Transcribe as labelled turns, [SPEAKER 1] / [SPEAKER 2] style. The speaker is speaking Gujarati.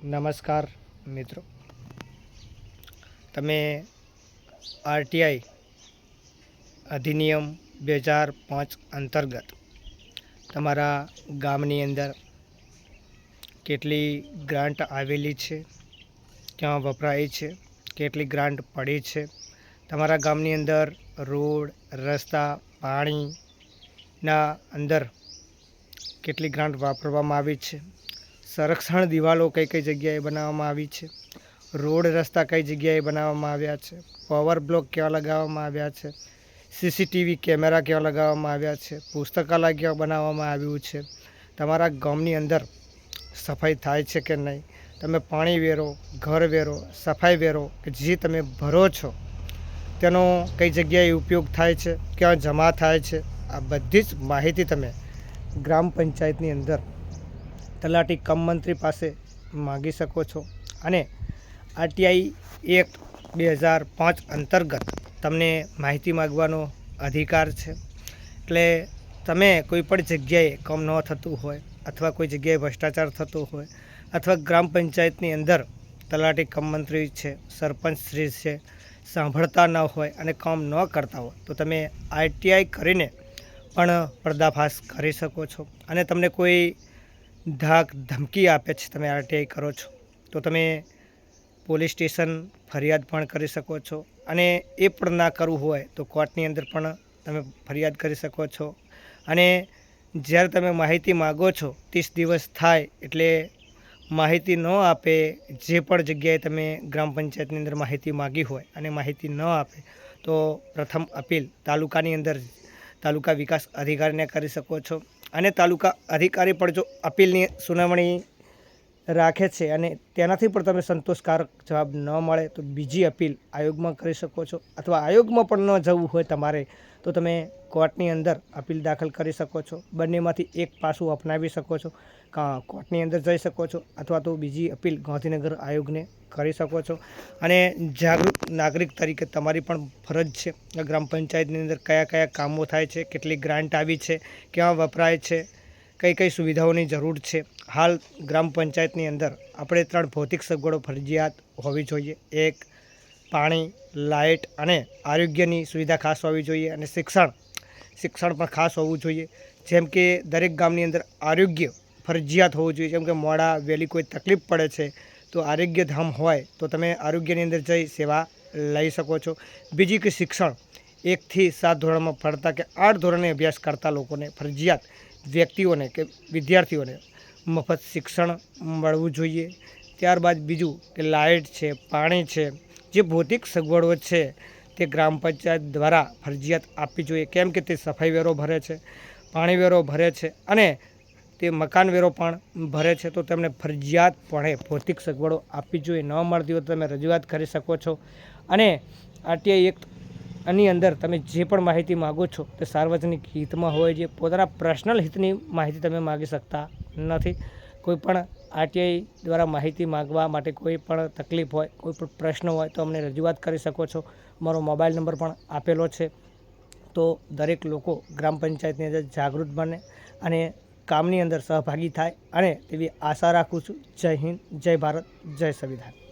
[SPEAKER 1] નમસ્કાર, મિત્રો. તમે આરટીઆઈ અધિનિયમ બે હજાર પાંચ અંતર્ગત તમારા ગામની અંદર કેટલી ગ્રાન્ટ આવેલી છે, ક્યાં વપરાય છે, કેટલી ગ્રાન્ટ પડી છે? તમારા ગામની અંદર રોડ, રસ્તા, પાણીના અંદર કેટલી ગ્રાન્ટ વાપરવામાં આવી છે? સંરક્ષણ દિવાલો કઈ કઈ જગ્યાએ બનાવવામાં આવી છે? રોડ રસ્તા કઈ જગ્યાએ બનાવવામાં આવ્યા છે? પાવર બ્લોક કેવા લગાવવામાં આવ્યા છે? સીસીટીવી કેમેરા કેવા લગાવવામાં આવ્યા છે? પુસ્તકાલય કેવા બનાવવામાં આવ્યું છે? તમારા ગામની અંદર સફાઈ થાય છે કે નહીં? તમે પાણી વેરો, ઘર વેરો, સફાઈ વેરો કે જે તમે ભરો છો, તેનો કઈ જગ્યાએ ઉપયોગ થાય છે? ક્યાં જમા થાય છે? આ બધી જ માહિતી તમે ગ્રામ પંચાયતની અંદર તલાટી કમ મંત્રી પાસે માગી શકો છો. અને આરટીઆઈ એક્ટ બે હજાર પાંચ અંતર્ગત તમને માહિતી માગવાનો અધિકાર છે. એટલે તમે કોઈ પણ જગ્યાએ કમ ન થતું હોય અથવા કોઈ જગ્યાએ ભ્રષ્ટાચાર થતો હોય અથવા ગ્રામ પંચાયતની અંદર તલાટી કમ મંત્રી છે, સરપંચ શ્રી છે, સાંભળતા ન હોય અને કામ ન કરતા હોય, તો તમે આઈટીઆઈ કરીને પણ પર્દાફાશ કરી શકો છો. અને તમને કોઈ ધાક ધમકી આપે છે તમે આરટીઆઈ કરો છો. તો તમે પોલીસ સ્ટેશન ફરિયાદ પણ કરી શકો છો. અને એ પણ ના કરવું હોય તો કોર્ટની અંદર પણ તમે ફરિયાદ કરી શકો છો. અને જ્યારે તમે માહિતી માગો છો, ત્રીસ દિવસ થાય એટલે માહિતી ન આપે જે પણ જગ્યાએ તમે ગ્રામ પંચાયતની અંદર માહિતી માગી હોય અને માહિતી ન આપે, તો પ્રથમ અપીલ તાલુકાની અંદર તાલુકા વિકાસ અધિકારીને કરી શકો છો. અને તાલુકા અધિકારી પણ જો અપીલની સુનાવણી રાખે છે અને તેનાથી પણ તમે સંતોષકારક જવાબ ન મળે તો બીજી અપીલ આયોગમાં કરી શકો છો અથવા આયોગમાં પણ ન જવું હોય તમારે તો તમે કોર્ટની અંદર અપીલ દાખલ કરી શકો છો. બંનેમાંથી એક પાસું અપનાવી શકો છો કોર્ટની અંદર જઈ શકો છો અથવા તો બીજી અપીલ ગાંધીનગર આયોગને કરી શકો છો. અને જાગૃત નાગરિક તરીકે તમારી પણ ફરજ છે. ગ્રામ પંચાયતની અંદર કયા કયા કામો થાય છે, કેટલી ગ્રાન્ટ આવી છે, ક્યાં વપરાય છે કઈ કઈ સુવિધાઓની જરૂર છે? હાલ ગ્રામ પંચાયતની અંદર આપણે ત્રણ ભૌતિક સગવડો ફરજિયાત હોવી જોઈએ. એક, પાણી, લાઇટ અને આરોગ્યની સુવિધા ખાસ હોવી જોઈએ અને શિક્ષણ. શિક્ષણ પણ ખાસ હોવું જોઈએ. જેમ કે દરેક ગામની અંદર આરોગ્ય ફરજિયાત હોવું જોઈએ. જેમ કે મોડા વહેલી કોઈ તકલીફ પડે છે તો આરોગ્ય ધામ હોય તો તમે આરોગ્યની અંદર જઈ સેવા લઈ શકો છો. બીજી કે શિક્ષણ. એકથી સાત ધોરણમાં ભણતા કે આઠ ધોરણે અભ્યાસ કરતા લોકોને ફરજિયાત વ્યક્તિઓને કે વિદ્યાર્થીઓને મફત શિક્ષણ મળવું જોઈએ. ત્યારબાદ બીજું કે લાઇટ છે, પાણી છે, જે ભૌતિક સગવડો છે તે ગ્રામ પંચાયત દ્વારા ફરજિયાત આપવી જોઈએ. કેમ કે તે સફાઈ વેરો ભરે છે, પાણી વેરો ભરે છે અને તે મકાન વેરો પણ ભરે છે. તો તેમને ફરજિયાતપણે ભૌતિક સગવડો આપવી જોઈએ. ન મળતી હોય તો તમે રજૂઆત કરી શકો છો. અને આરટીઆઈ એક આની અંદર તમે જે પણ માહિતી માગો છો તે સાર્વજનિક હિતમાં હોય છે. પોતાના પર્સનલ હિતની માહિતી તમે માગી શકતા નથી. કોઈ પણ આરટીઆઈ દ્વારા માહિતી માગવા માટે કોઈ પણ તકલીફ હોય, કોઈ પણ પ્રશ્ન હોય તો અમને રજૂઆત કરી શકો છો. મારો મોબાઈલ નંબર પણ આપેલો છે. તો દરેક લોકો ગ્રામ પંચાયતની અંદર જાગૃત બને અને કામની અંદર સહભાગી થાય અને તેવી આશા રાખું છું. જય હિન્દ, જય ભારત, જય સંવિધાન.